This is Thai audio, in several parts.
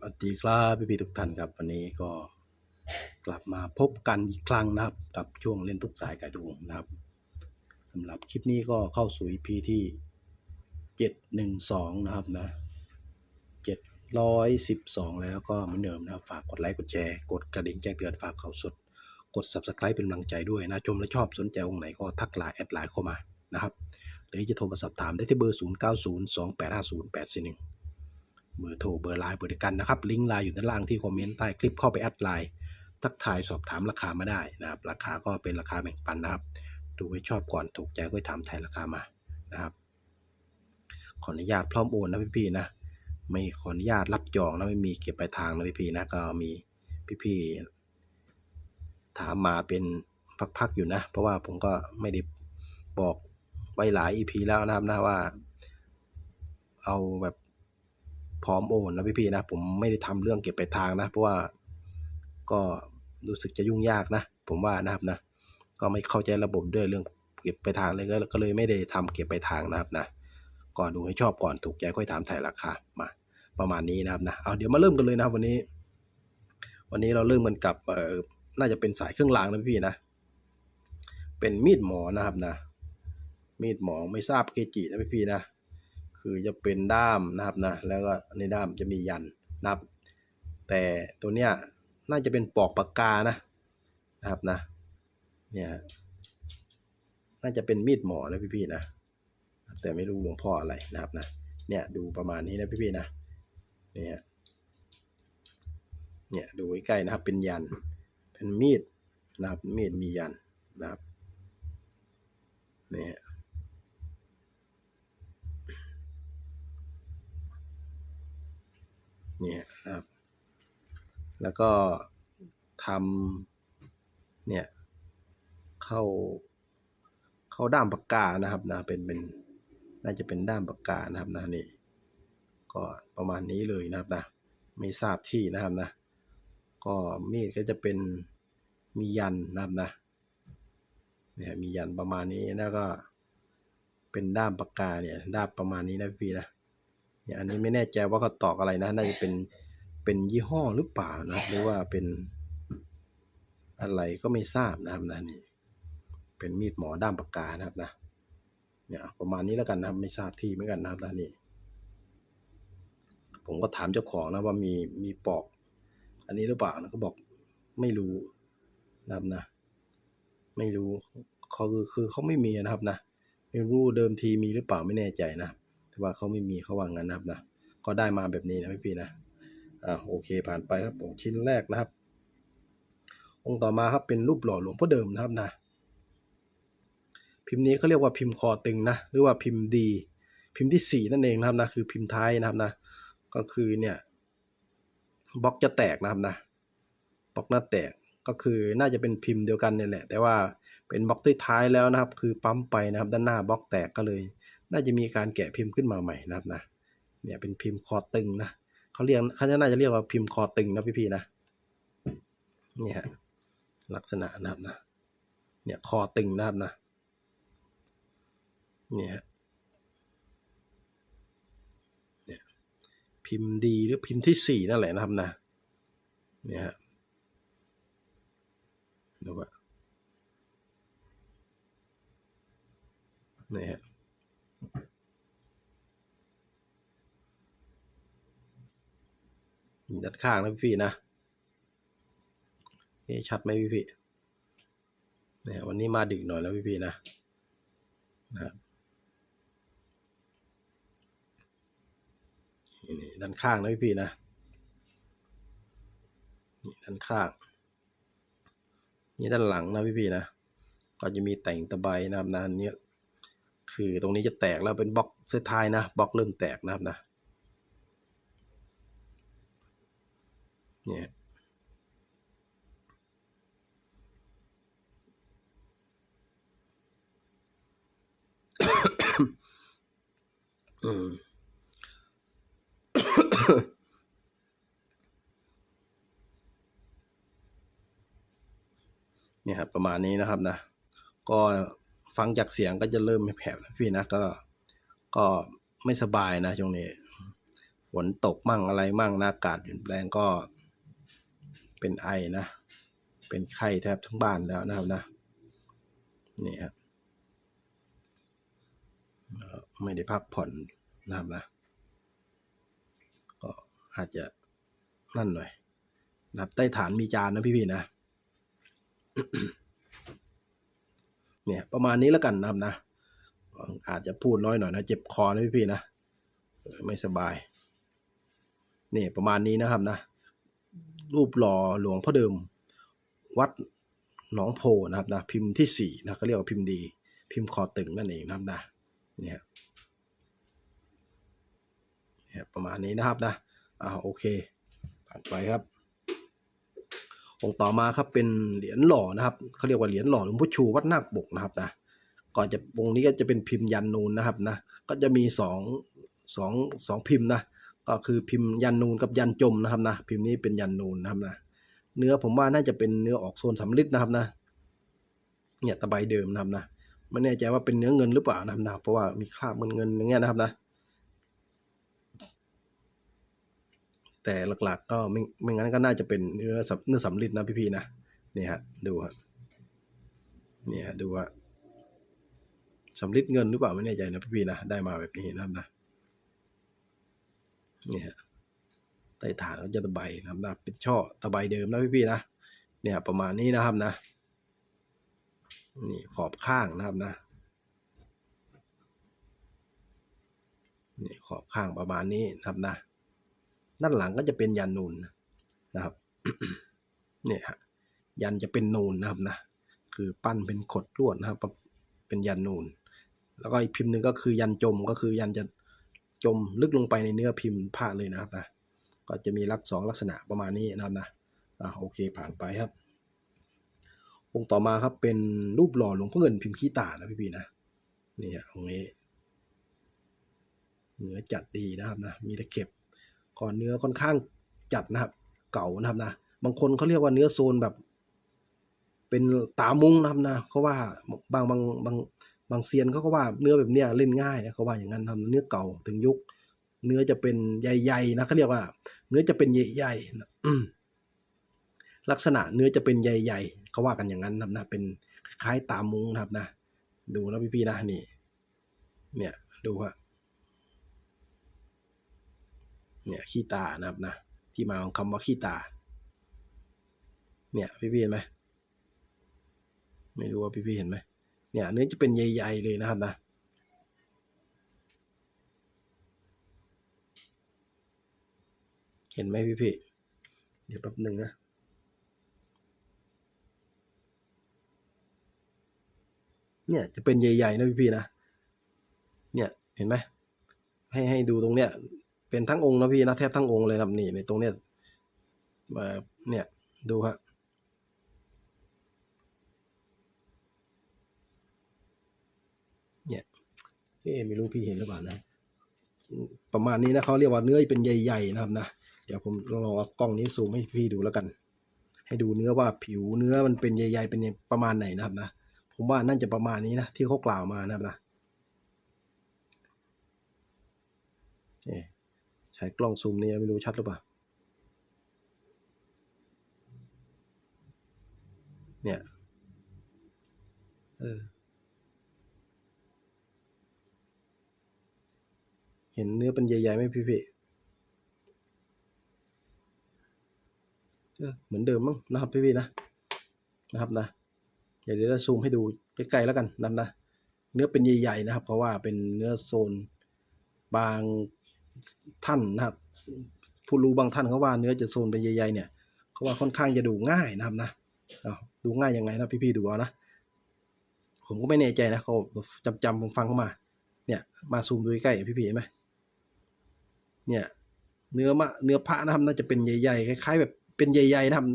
วัสดีครับพี่พี่ๆทุกท่านครับ วันนี้ก็กลับมาพบกันอีกครั้งนะครับ กับช่วงเล่นทุกสายไก่ดวงนะครับสำหรับคลิปนี้ก็เข้าสู่ EP ที่เจ็ดหนึ่งสองนะครับนะเจ็ดร้อยสิบสองแล้วก็เหมือนเดิมนะฝากกดไลค์กดแชร์กดกระดิ่งแจ้งเตือนฝากข่าวสด กด subscribe เป็นกำลังใจด้วยนะชมและชอบสนใจองค์ไหนก็ทักไลน์แอดไลน์เข้ามานะครับหรือจะโทรมาสอบถามได้ที่เบอร์ 0 9 0 2 8 5 0 8 4 1 เบอร์โทรเบอร์ไลน์เบอร์เดียวกันนะครับ ลิงก์ไลน์อยู่ด้านล่างที่คอมเมนต์ใต้คลิปเข้าไปแอดไลน์ทักทายสอบถามราคามาได้นะครับ ราคาก็เป็นราคาแบ่งปันนะครับ ดูไว้ชอบก่อนถูกใจก็ถามไทยราคามานะครับ ขออนุญาตพร้อมโอนนะพี่ๆนะ ไม่ขออนุญาตรับจองนะไม่มีเก็บปลายทางนะพี่ๆนะก็มีพี่ๆถามมาเป็นพักๆอยู่นะ เพราะว่าผมก็ไม่ได้บอกไว้หลาย EP แล้วนะครับนะว่า เอาแบบ พร้อมโอนนะพี่ๆนะ ผมไม่ได้ทำเรื่องเก็บไปทางนะ เพราะว่าก็รู้สึกจะยุ่งยากนะ ผมว่านะครับนะ ก็ไม่เข้าใจระบบด้วยเรื่องเก็บไปทางเลยก็ก็เลยไม่ได้ทำเก็บไปทางนะครับนะก่อนดูให้ชอบก่อนถูกใจค่อยถามถ่ายราคามา ประมาณนี้นะครับนะเอาเดี๋ยวมาเริ่มกันเลยนะครับวันนี้ วันนี้เราเริ่มกันกับเอ่อน่าจะเป็นสายเครื่องรางนะพี่นะ เป็นมีดหมอนะครับนะ มีดหมอไม่ทราบเกจินะพี่นะ คือจะเป็นด้ามนะครับนะแล้วก็ในด้ามจะมียันนะครับ แต่ตัวเนี้ยน่าจะเป็นปอกปากกานะนะครับนะเนี่ยน่าจะเป็นมีดหมอนะพี่ๆนะแต่ไม่รู้หลวงพ่ออะไรนะครับนะเนี่ยดูประมาณนี้นะพี่ๆนะเนี่ยเนี่ยดูใกล้ๆนะครับเป็นยันเป็นมีดนะครับมีดมียันนะครับเนี่ย เนี่ยนะครับ แล้วก็ทำเนี่ย เข้า เข้าด้ามปากกานะครับนะเป็นเป็นน่าจะเป็นด้ามปากกานะครับนะนี่ก็ประมาณนี้เลยนะครับนะไม่ทราบที่นะครับนะ ก็มีดก็จะเป็นมียันนะครับนะเนี่ยมียันประมาณนี้แล้วก็เป็นด้ามปากกาเนี่ยด้ามประมาณนี้นะพี่นะ เนี่ยอันนี้ไม่แน่ใจว่าเขาตอกอะไรนะ น่าจะเป็นเป็นยี่ห้อหรือเปล่านะ หรือว่าเป็นอะไรก็ไม่ทราบนะครับนะนี่ เป็นมีดหมอด้ามปากกานะครับนะ เนี่ยประมาณนี้แล้วกันนะครับ ไม่ทราบที่เหมือนกันนะครับนะนี่ ผมก็ถามเจ้าของนะว่ามีมีปอก อันนี้หรือเปล่านะก็บอกไม่รู้นะครับนะ ไม่รู้เขาคือคือเขาไม่มีนะครับนะ ไม่รู้เดิมทีมีหรือเปล่าไม่แน่ใจนะ แต่ว่าเขาไม่มีเขาวางั้นนะครับนะก็ได้มาแบบนี้นะพี่พี่นะอ่าโอเคผ่านไปครับผมชิ้นแรกนะครับ องค์ต่อมาครับเป็นรูปหล่อหลวงพ่อเดิมนะครับนะพิมพ์นี้เขาเรียกว่าพิมพ์คอตึงนะหรือว่าพิมพ์ดีพิมพ์ที่สี่นั่นเองนะครับนะคือพิมพ์ท้ายนะครับนะก็คือเนี่ยบล็อกจะแตกนะครับนะบล็อกหน้าแตกก็คือน่าจะเป็นพิมพ์เดียวกันเนี่ยแหละ แต่ว่าเป็นบล็อกที่ท้ายแล้วนะครับ คือปั๊มไปนะครับ ด้านหน้าบล็อกแตกก็เลย น่าจะมีการแกะพิมพ์ขึ้นมาใหม่นะครับนะเนี่ยเป็นพิมพ์คอตึงนะเขาเรียกเขาจะน่าจะเรียกว่าพิมพ์คอตึงนะพี่ๆนะเนี่ยลักษณะนะครับนะเนี่ยคอตึงนะครับนะเนี่ยเนี่ยพิมพ์ดีหรือพิมพ์ที่สี่นั่นแหละนะครับนะเนี่ยฮะดูว่าเนี่ยฮะ ด้านข้างนะพี่ๆนะนี่ชัดไหมพี่ๆเนี่ยวันนี้มาดึกหน่อยแล้วพี่ๆนะนะครับนี่นี่ด้านข้างนะพี่ๆนะนี่ด้านข้าง นี่ด้านหลังนะพี่ๆนะ ก็จะมีแต่งตะไบนะครับนะอันเนี้ยคือตรงนี้จะแตกแล้วเป็นบล็อกสุดท้ายนะบล็อกเริ่มแตกนะครับนะ เนี่ยอืมเนี่ยครับประมาณนี้นะครับนะ ก็ฟังจากเสียงก็จะเริ่มแผลบพี่นะก็ก็ไม่สบายนะช่วงนี้ฝนตกมั่งอะไรมั่งนะอากาศเปลี่ยนแปลงก็ เป็นไอนะ เป็นไข้แทบทั้งบ้านแล้วนะครับนะ นี่ครับไม่ได้พักผ่อนนะครับนะ ก็อาจจะนั่นหน่อยนะครับใต้ฐานมีจานนะพี่ๆนะ เนี่ยประมาณนี้แล้วกันนะครับนะ อาจจะพูดน้อยหน่อยนะ เจ็บคอนะพี่ๆนะ ไม่สบาย นี่ประมาณนี้นะครับนะ รูปหล่อหลวงพ่อเดิม วัดหนองโพนะครับนะพิมพ์ที่สี่นะเขาเรียกว่าพิมพ์ดี พิมพ์คอตึงนั่นเองนะครับนะเนี่ยเนี่ยประมาณนี้นะครับนะอ่าโอเคผ่านไปครับองค์ต่อมาครับเป็นเหรียญหล่อนะครับเขาเรียกว่าเหรียญหล่อหลวงพ่อชูวัดนาคปกนะครับนะก่อนจะองค์นี้ก็จะเป็นพิมพ์ยันนูนนะครับนะก็จะมีสองสองสองพิมพ์นะ ก็คือพิมพ์ยันนูนกับยันจมนะครับนะพิมพ์นี้เป็นยันนูนนะครับนะเนื้อผมว่าน่าจะเป็นเนื้อออกโซนสำลิดนะครับนะเนี่ยตะไบเดิมนะครับนะไม่แน่ใจว่าเป็นเนื้อเงินหรือเปล่านะครับนะเพราะว่ามีคราบเงินเงินอย่างเงี้ยนะครับนะแต่หลักๆ ก็ไม่ไม่งั้นก็น่าจะเป็นเนื้อสำเนื้อสำลิดนะพี่ๆนะนี่ฮะดูฮะเนี่ยดูว่าสำลิดเงินหรือเปล่าไม่แน่ใจนะพี่ๆนะได้มาแบบนี้นะครับนะ เนี่ยฮะใต้ฐานก็จะตะไบนะครับนะเป็นช่อตะไบเดิมนะพี่ๆนะเนี่ยประมาณนี้นะครับนะนี่ขอบข้างนะครับนะนี่ขอบข้างประมาณนี้นะครับนะด้านหลังก็จะเป็นยันนูนนะครับเนี่ยฮะยันจะเป็นนูนนะครับนะคือปั้นเป็นขดลวดนะครับ เป็นยันนูน แล้วก็อีกพิมพ์หนึ่งก็คือยันจมก็คือยันจะ จมลึกลงไปในเนื้อพิมพ์ผ้าเลยนะครับนะก็จะมีลักษณ์สองลักษณะประมาณนี้นะครับนะอ่าโอเคผ่านไปครับ องค์ต่อมาครับเป็นรูปหล่อหลวงพ่อเงินพิมพ์ขี้ตานะพี่ๆนะนี่ฮะองค์นี้เนื้อจัดดีนะครับนะมีตะเข็บก่อนเนื้อค่อนข้างจัดนะครับ เก่านะครับนะบางคนเขาเรียกว่าเนื้อโซนแบบ เป็นตามุงนะครับนะเขาว่าบางบางบาง บางเซียนเขาก็ว่าเนื้อแบบเนี้ยเล่นง่ายนะเขาว่าอย่างนั้นทำเนื้อเก่าถึงยุค เนื้อจะเป็นใหญ่ๆนะเขาเรียกว่า เนื้อจะเป็นใหญ่ๆนะลักษณะเนื้อจะเป็นใหญ่ๆเขาว่ากันอย่างนั้นนะนะเป็นคล้ายตามุงนะครับนะ ดูนะพี่ๆนะนี่ เนี่ยดูฮะเนี่ยขี้ตานะครับนะที่มาของคำว่าขี้ตา เนี่ยพี่ๆเห็นไหมไม่รู้ว่าพี่ๆเห็นไหม เนี่ยเนื้อจะเป็นใหญ่ๆเลยนะครับนะเห็นไหมพี่ๆเดี๋ยวแป๊บหนึ่งนะเนี่ยจะเป็นใหญ่ๆนะพี่ๆนะเนี่ยเห็นไหมให้ให้ดูตรงเนี้ยเป็นทั้งองค์นะพี่นะแทบทั้งองค์เลยครับนี่ในตรงเนี้ยมาเนี่ยดูฮะเนี่ย เอ๊ไม่รู้พี่เห็นหรือเปล่านะ ประมาณนี้นะเขาเรียกว่าเนื้อเป็นใหญ่ๆนะครับนะเดี๋ยวผมลองเอากล้องนี้ซูมให้พี่ดูแล้วกัน ให้ดูเนื้อว่าผิวเนื้อมันเป็นใหญ่ๆเป็นประมาณไหนนะครับนะผมว่าน่าจะประมาณนี้นะที่เขากล่าวมานะครับนะเอ๊ะใช้กล้องซูมนี่ไม่รู้ชัดหรือเปล่าเนี่ยเออ ห็นเนื้อเป็นใหญ่ๆไหมพี่พี่เออเหมือนเดิมมั้งนะครับพี่พี่นะนะครับนะเดี๋ยวเดี๋ยวจะซูมให้ดูใกล้ๆแล้วกันนะนะเนื้อเป็นใหญ่ๆนะครับเพราะว่าเป็นเนื้อโซนบางท่านนะครับผู้รู้บางท่านเขาว่าเนื้อจะโซนเป็นใหญ่ๆเนี่ยเขาว่าค่อนข้างจะดูง่ายนะครับนะดูง่ายยังไงนะพี่ๆดูเอานะผมก็ไม่แน่ใจนะเขาจำจำผมฟังเข้ามา เนี่ยมาซูมดูใกล้พี่ๆเห็นไหม เนี่ยเนื้อมะเนื้อพระนะครับน่าจะเป็นใหญ่ๆคล้ายๆ แบบเป็นใหญ่ๆนะครับ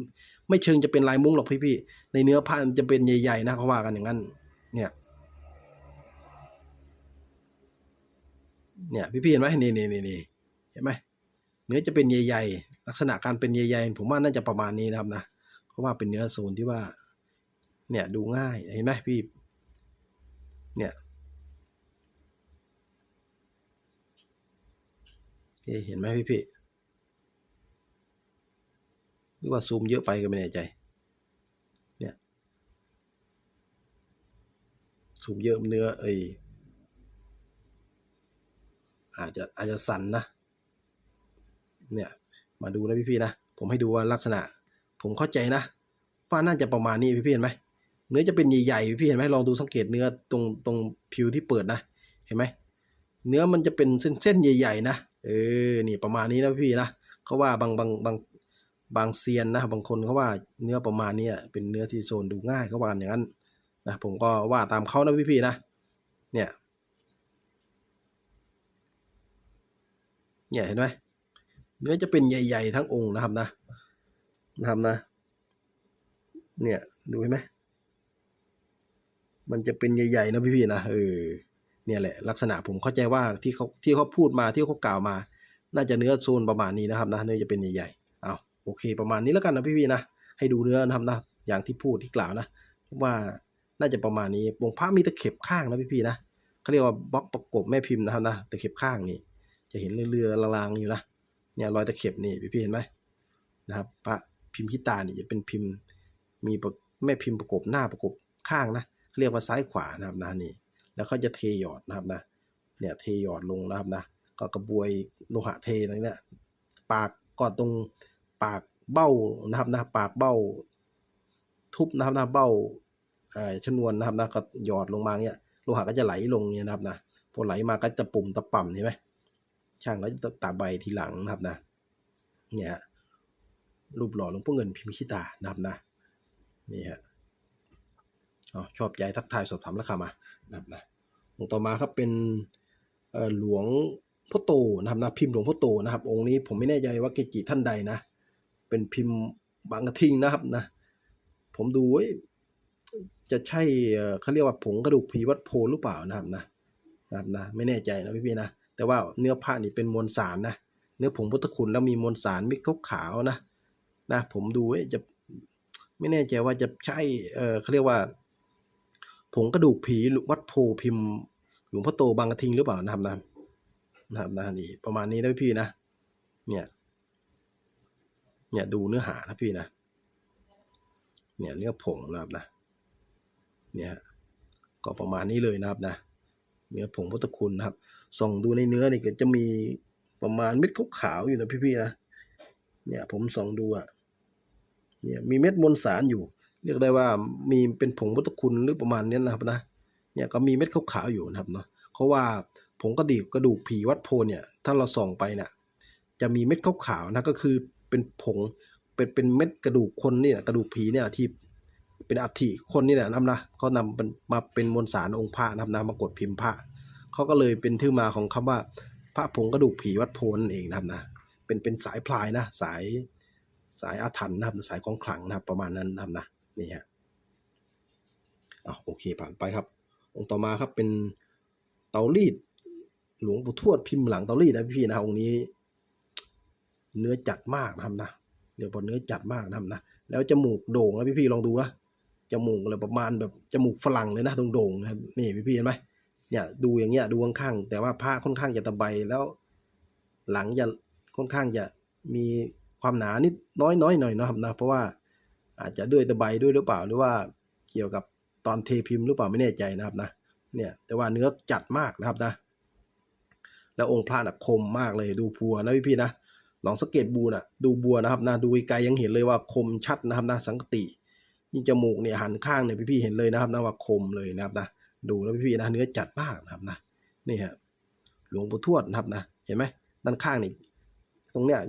ไม่เชิงจะเป็นลายมุ้งหรอกพี่ๆในเนื้อพระมันจะเป็นใหญ่ๆนะเขาว่ากันอย่างนั้น เนี่ยเนี่ยพี่ๆเห็นไหมนี่นี่นี่นี่เห็นไหมเนื้อจะเป็นใหญ่ๆลักษณะการเป็นใหญ่ๆผมว่าน่าจะประมาณนี้นะครับนะเพราะว่าเป็นเนื้อโซนที่ว่า เนี่ยดูง่ายเห็นไหมพี่ เนี่ย เอ๊ะเห็นไหมพี่พี่หรือว่าซูมเยอะไปก็ไม่แน่ใจ เนี่ย ซูมเยอะเนื้อเอ้ยอาจจะอาจจะสั่นนะ เนี่ย มาดูนะพี่พี่นะ ผมให้ดูว่าลักษณะ ผมเข้าใจนะว่าน่าจะประมาณนี้พี่พี่เห็นไหมเนื้อจะเป็นใหญ่ๆพี่พี่เห็นไหมลองดูสังเกตเนื้อตรงตรงผิวที่เปิดนะ เห็นไหมเนื้อมันจะเป็นเส้นๆใหญ่ ๆ นะ เออ นี่ประมาณนี้นะพี่นะเขาว่าบางบางบางบางเซียนนะบางคนเขาว่าเนื้อประมาณนี้เป็นเนื้อที่โซนดูง่ายเขาว่าอย่างนั้นนะผมก็ว่าตามเขานะพี่ๆนะเนี่ยเนี่ยเห็นไหมเนื้อจะเป็นใหญ่ ๆ ทั้งองค์นะครับนะนะครับนะ เนี่ยดูเห็นไหมมันจะเป็นใหญ่ๆนะพี่ๆนะเออ เนี่ยแหละลักษณะผมเข้าใจว่าที่เขาที่เขาพูดมาที่เขากล่าวมา น่าจะเนื้อโซนประมาณนี้นะครับนะเนื้อจะเป็นใหญ่ๆเอาโอเค ประมาณนี้แล้วกันนะพี่ๆนะให้ดูเนื้อนะครับนะอย่างที่พูดที่กล่าวนะว่าน่าจะประมาณนี้วงพระมีตะเข็บข้างนะพี่ๆนะเขาเรียกว่าบล็อกประกบแม่พิมพ์นะครับนะตะเข็บข้างนี่จะเห็นเรือๆลางๆอยู่นะเนี่ยรอยตะเข็บนี่พี่ๆเห็นไหมนะครับพระพิมพ์ขี้ตานี่จะเป็นพิมพ์มีแม่พิมพ์ประกบหน้าประกบข้างนะเรียกว่าซ้ายขวานะครับนะนี่ แล้วเขาจะเทหยอดนะครับนะเนี่ยเทหยอดลงนะครับนะก็กระบวยโลหะเทตรงเนี้ยปากก็ตรงปากเบ้านะครับนะปากเบ้า ทุบนะครับนะเบ้าชนวนนะครับนะก็หยอดลงมาเนี่ยโลหะก็จะไหลลงเนี่ยนะครับนะพอไหลมาก็จะปุ่มตะป่ำเห็นไหมช่างก็จะตาใบทีหลังนะครับนะเนี่ยฮะรูปหล่อหลวงพ่อเงินพิมพ์ขี้ตานะครับนะนี่ฮะ ชอบใจทักทายสอบถามราคามานะครับนะองค์ต่อมาครับเป็นหลวงพ่อโตนะครับนะพิมพ์หลวงพ่อโตนะครับ องค์นี้ผมไม่แน่ใจว่าเกจิท่านใดนะ เป็นพิมพ์บางกระทิงนะครับนะ ผมดูจะใช่เขาเรียกว่าผงกระดูกผีวัดโพหรือเปล่านะครับนะนะครับนะไม่แน่ใจนะพี่ๆนะ แต่ว่าเนื้อผ้านี่เป็นมวลสารนะเนื้อผงพุทธคุณแล้วมีมวลสารมิกขาวนะนะ ผมดูจะไม่แน่ใจว่าจะใช่เออเขาเรียกว่า ผงกระดูกผีหรือวัดโพพิมพ์หลวงพ่อโตบางกระทิงหรือเปล่านะครับนะนะครับนะนี่ประมาณนี้นะพี่นะ เนี่ย เนี่ยดูเนื้อหานะพี่นะ เนี่ยเนื้อผงนะครับนะ เนี่ยก็ประมาณนี้เลยนะครับนะ เนื้อผงพุทธคุณนะครับ ส่องดูในเนื้อนี่ก็จะมีประมาณเม็ดขาวๆอยู่นะพี่ๆนะ เนี่ยผมส่องดูอะเนี่ยมีเม็ดมวลสารอยู่ เรียกได้ว่ามีเป็นผงพุทธคุณหรือประมาณนี้นะครับนะเนี่ยก็มีเม็ดขาวๆอยู่นะครับเนาะเพราะว่าผงกระดูกกระดูกผีวัดโพเนี่ยถ้าเราส่องไปเนี่ยจะมีเม็ดขาวๆนะก็คือเป็นผงเป็นเป็นเม็ดกระดูกคนเนี่ยกระดูกผีเนี่ยที่เป็นอัฐิคนนี่แหละนะครับนะเขานำมาเป็นมวลสารองค์พระนะครับนะมากดพิมพ์พระเขาก็เลยเป็นที่มาของคำว่าพระผงกระดูกผีวัดโพนั่นเองนะครับนะเป็นเป็นสายพลายนะสายสายอาถรรพ์นะครับสายของขลังนะครับประมาณนั้นนะครับนะ นี่ฮะอะโอเคผ่านไปครับ องค์ต่อมาครับเป็นเตารีดหลวงปู่ทวดพิมพ์หลังเตารีดนะพี่นะองค์นี้ เนื้อจัดมากนะครับนะเดี๋ยวพอเนื้อจัดมากนะครับนะแล้วจมูกโด่งนะพี่ๆลองดูนะจมูกอะไรประมาณแบบจมูกฝรั่งเลยนะโด่งๆนะครับนี่พี่ๆเห็นไหมเนี่ยดูอย่างเงี้ยดูข้างๆแต่ว่าผ้าค่อนข้างจะตะไบแล้ว หลังจะค่อนข้างจะมีความหนานิดน้อยน้อยหน่อยนะครับนะเพราะว่า อาจจะด้วยตะไบด้วยหรือเปล่า หรือว่าเกี่ยวกับตอนเทพิมพ์หรือเปล่าไม่แน่ใจนะครับนะเนี่ยแต่ว่าเนื้อจัดมากนะครับนะ แล้วองค์พระน่ะคมมากเลยดูบัวนะพี่ๆนะลองสังเกตบูน่ะดูบัวนะครับนะดูไกลยังเห็นเลยว่าคมชัดนะครับนะสังกติยิ่งจมูกเนี่ยหันข้างเนี่ยพี่ๆเห็นเลยนะครับนะว่าคมเลยนะครับนะดูแล้วพี่ๆนะเนื้อจัดมากนะครับนะนี่ฮะหลวงปู่ทวดนะครับนะเห็นไหมด้านข้างนี่ตรงเนี้ย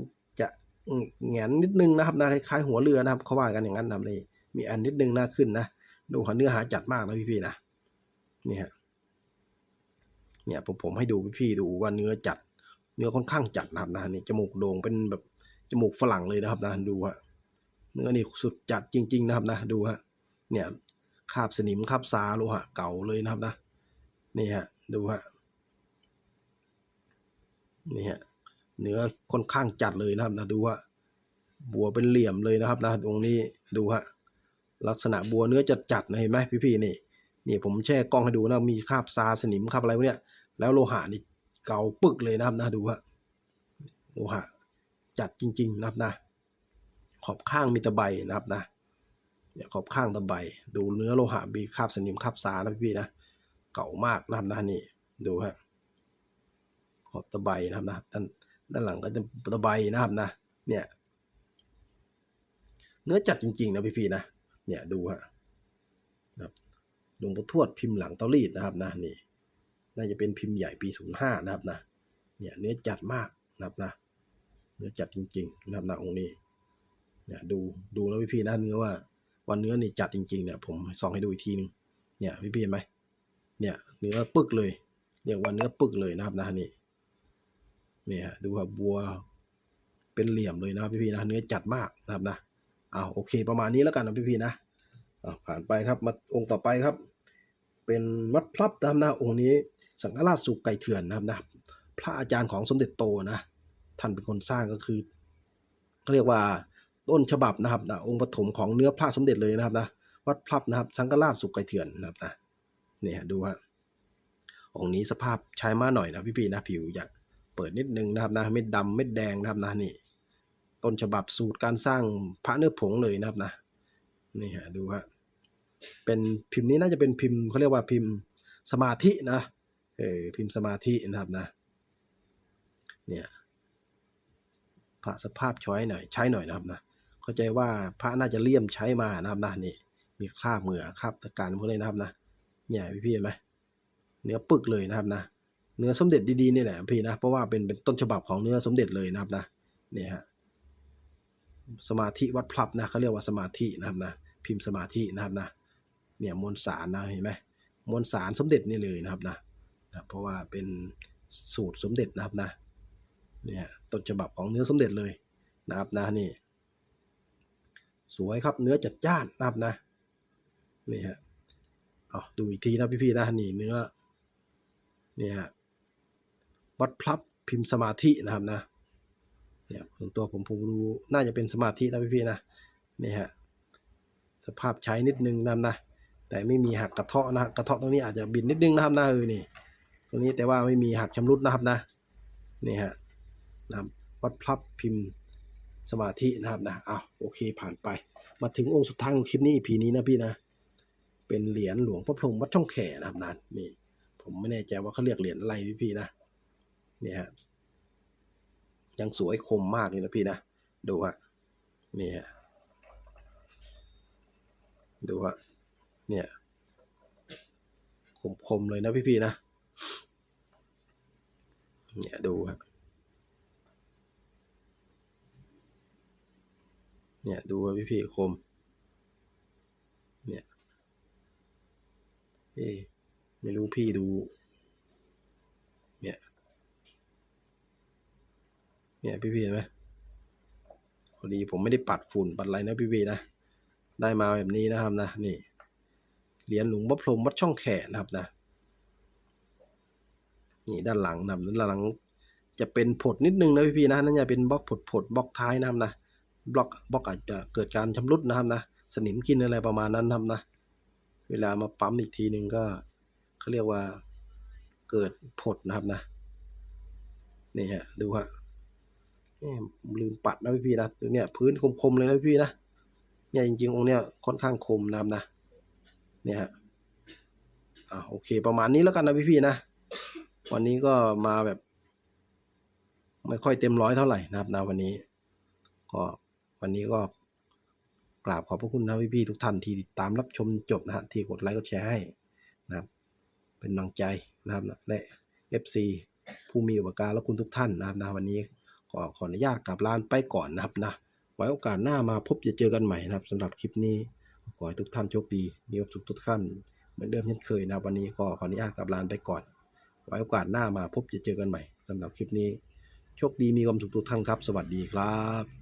แงนนิดนึงนะครับนะคล้ายๆหัวเรือนะครับเขาว่ากันอย่างนั้นนะครับนี่มีอันนิดนึงน้าขึ้นนะดูหัวเนื้อหาจัดมากนะพี่ๆนะนี่ฮะเนี่ยผมผมให้ดูพี่ๆดูว่าเนื้อจัด เนื้อค่อนข้างจัดนะครับนะนี่จมูกโด่งเป็นแบบจมูกฝรั่งเลยนะครับนะดูฮะเนื้อนี่สุดจัดจริง ๆ นะครับนะดูฮะเนี่ยคาบสนิมคาบซาโลหะเก่าเลยนะครับนะนี่ฮะดูฮะนี่ฮะ เนื้อค่อนข้างจัดเลยนะครับนะดูว่าบัวเป็นเหลี่ยมเลยนะครับนะตรงนี้ดูฮะลักษณะบัวเนื้อจัดจัดนะเห็นไหมพี่ๆนี่นี่ผมแช่กล้องให้ดูนะมีคราบซาสนิมคราบอะไรพวกเนี้ยแล้วโลหะนี่เก่าปึกเลยนะครับนะดูฮะโลหะจัดจริง ๆ นะครับนะ ขอบข้างมีตะไบนะครับนะเนี่ยขอบข้างตะไบดูเนื้อโลหะมีคราบสนิมคราบสานะพี่ๆนะเก่ามากนะครับนะนี่ดูฮะขอบตะไบนะครับนะด้าน ด้านหลังก็จะตะไบนะครับนะ เนี่ย เนื้อจัดจริงๆนะพี่ๆนะ เนี่ยดูฮะนะครับหลวงปู่ทวดพิมพ์หลังเตารีดนะครับนะนี่ น่าจะเป็นพิมพ์ใหญ่ปี05นะครับนะ เนี่ยเนื้อจัดมากนะครับนะ เนื้อจัดจริงๆนะครับนะองค์นี้ เนี่ยดูดูแล้วพี่ๆนะเนื้อว่าวันเนื้อนี่จัดจริงๆเนี่ยผมส่องให้ดูอีกทีนึงเนี่ยพี่ๆเห็นไหมเนี่ยเนื้อปึกเลยเรียกว่าเนื้อปึกเลยนะครับนะนี่ เนี่ยดูครับบัวเป็นเหลี่ยมเลยนะครับพี่ๆนะเนื้อจัดมากนะครับนะเอาโอเคประมาณนี้แล้วกันนะพี่ๆนะผ่านไปครับมาองค์ต่อไปครับ เป็นวัดพลับนะครับนะองค์นี้สังฆราชสุกไก่เถื่อนนะครับนะพระอาจารย์ของสมเด็จโตนะท่านเป็นคนสร้างก็คือเขาเรียกว่าต้นฉบับนะครับนะองค์ปฐมของเนื้อพระสมเด็จเลยนะครับนะวัดพลับนะครับ สังฆราชสุกไก่เถื่อนนะครับนะเนี่ยดูฮะองค์นี้สภาพใช้มาหน่อยนะพี่ๆนะผิวอยาก เปิดนิดนึงนะครับนะเม็ดดำเม็ดแดงนะครับนะนี่ต้นฉบับสูตรการสร้างพระเนื้อผงเลยนะครับนะนี่ฮะดูฮะเป็นพิมพ์นี้น่าจะเป็นพิมพ์เขาเรียกว่าพิมพ์สมาธินะเออพิมพ์สมาธินะครับนะเนี่ยพระสภาพช้อยหน่อยใช้หน่อยนะครับนะเข้าใจว่าพระน่าจะเลี่ยมใช้มานะครับนะนี่มีคราบเหงื่อคราบตะการพวกนี้นะครับนะเนี่ยพี่พี่เห็นไหมเนื้อปึกเลยนะครับนะ เนื้อสมเด็จดีๆนี่แหละพี่นะเพราะว่าเป็นเป็นต้นฉบับของเนื้อสมเด็จเลยนะครับนะเนี่ยฮะสมาธิวัดพลับนะเขาเรียกว่าสมาธินะครับนะพิมพ์สมาธินะครับนะเนี่ยมวลสารนะเห็นไหมมวลสารสมเด็จนี่เลยนะครับนะนะเพราะว่าเป็นสูตรสมเด็จนะครับนะเนี่ยต้นฉบับของเนื้อสมเด็จเลยนะครับนะนี่สวยครับเนื้อจัดจ้านนะครับนะนี่ฮะเอาดูอีกทีนะพี่ๆนะนี่เนื้อเนี่ยฮะ วัดพลับพิมพ์สมาธินะครับนะเนี่ยส่วนตัวผมผมดูน่าจะเป็นสมาธินะพี่ๆนะนี่ฮะสภาพใช้นิดนึงนะนะแต่ไม่มีหักกระเทาะนะกระเทาะตรงนี้อาจจะบินนิดนึงนะครับนะเออนี่ตรงนี้แต่ว่าไม่มีหักชำรุดนะครับนะนี่ฮะนะครับวัดพลับพิมพ์สมาธินะครับนะอ้าวโอเคผ่านไป มาถึงองค์สุดท้ายของคลิปนี้พีนี้นะพี่นะเป็นเหรียญหลวงพ่อพรหมวัดช่องแขนะครับนะนี่ผมไม่แน่ใจว่าเขาเรียกเหรียญอะไรพี่ๆนะ นี่ยฮะยังสวยคมมากเลยนะพี่นะ ดูฮะนี่ฮะดูฮะเนี่ยคมๆเลยนะพี่พี่ๆนะ เนี่ยดูฮะเนี่ยดูว่าพี่พี่คม เนี่ยเอ๊ไม่รู้พี่ดู เนี่ย เนี่ยพี่พี่เห็นไหมพอดีผมไม่ได้ปัดฝุ่นปัดอะไรนะพี่พี่นะ ได้มาแบบนี้นะครับนะนี่เหรียญหลวงพ่อพรมวัดช่องแขนะครับนะ นี่ด้านหลังนะครับด้านหลัง จะเป็นผดนิดนึงนะพี่พี่นะนั่นจะเป็นบล็อกผดผดบล็อกท้ายนะครับนะบล็อกบล็อกอาจจะเกิดการชำรุดนะครับนะสนิมกินอะไรประมาณนั้นนะครับนะเวลามาปั๊มอีกทีหนึ่งก็เขาเรียกว่าเกิดผดนะครับนะนี่ฮะดูฮะ ลืมปัดนะพี่พี่ๆนะตัวเนี้ยพื้นคมๆเลยนะพี่ๆนะเนี่ยจริงๆองค์เนี้ยค่อนข้างคมนะครับนะเนี่ยฮะอ่าโอเค ประมาณนี้แล้วกันนะพี่พี่ๆนะวันนี้ก็มาแบบ ไม่ค่อยเต็มร้อยเท่าไหร่นะครับนะวันนี้ ก็วันนี้ก็กราบขอบพระคุณนะพี่ๆทุกท่านที่ติดตามรับชมจบนะฮะที่กดไลค์กดแชร์ให้นะครับ เป็นกำลังใจนะครับนะและ FC ผู้มีอุปการและคุณทุกท่านนะครับนะวันนี้ ก็ขออนุญาตกลับลานไปก่อนนะครับนะไว้โอกาสหน้ามาพบจะเจอกันใหม่นะครับสำหรับคลิปนี้ขอให้ทุกท่านโชคดีมีความสุขทุกท่านเหมือนเดิมเช่นเคยนะวันนี้ก็ขออนุญาตกลับลานไปก่อน ไว้โอกาสหน้ามาพบจะเจอกันใหม่สำหรับคลิปนี้ โชคดีมีความสุขทุกท่านครับ สวัสดีครับ